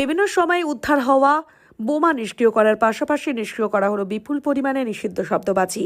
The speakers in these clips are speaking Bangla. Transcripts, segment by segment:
বিভিন্ন সময় উদ্ধার হওয়া বোমা নিষ্ক্রিয় করার পাশাপাশি নিষ্ক্রিয় করা হলো বিপুল পরিমাণে নিষিদ্ধ শব্দবাজি।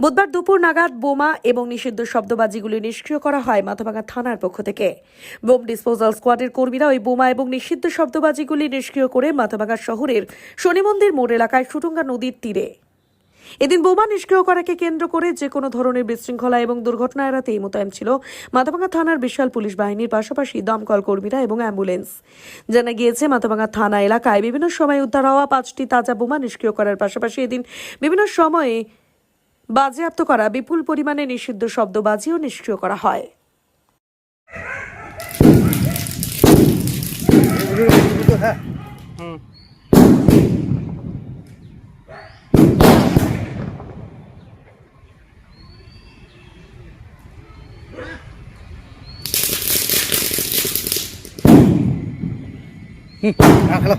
বুধবার দুপুর নাগাদ বোমা এবং নিষিদ্ধ শব্দবাজিগুলি নিষ্ক্রিয় করা হয় মাথাভাঙা থানার পক্ষ থেকে। বোম ডিসপোজাল স্কোয়াডের কর্মীরা ওই বোমা এবং নিষিদ্ধ শব্দবাজিগুলি নিষ্ক্রিয় করে মাথাভাঙা শহরের শনিমন্দির মোড় এলাকায় সুটুঙ্গা নদীর তীরে এদিন বোমা নিষ্ক্রিয় করাকে কেন্দ্র করে যে কোনো ধরনের বিশৃঙ্খলা এবং দুর্ঘটনা এড়াতেই মোতায়েন ছিল মাথাভাঙা থানার বিশাল পুলিশ বাহিনীর পাশাপাশি দমকল কর্মীরা এবং অ্যাম্বুলেন্স। জানা গিয়েছে মাথাভাঙা থানা এলাকায় বিভিন্ন সময় উদ্ধার হওয়া পাঁচটি তাজা বোমা নিষ্ক্রিয় করার পাশাপাশি এদিন বিভিন্ন সময়ে বাজেয়াপ্ত করা বিপুল পরিমাণে নিষিদ্ধ শব্দবাজিও নিষ্ক্রিয় করা হয়। রাখল عقله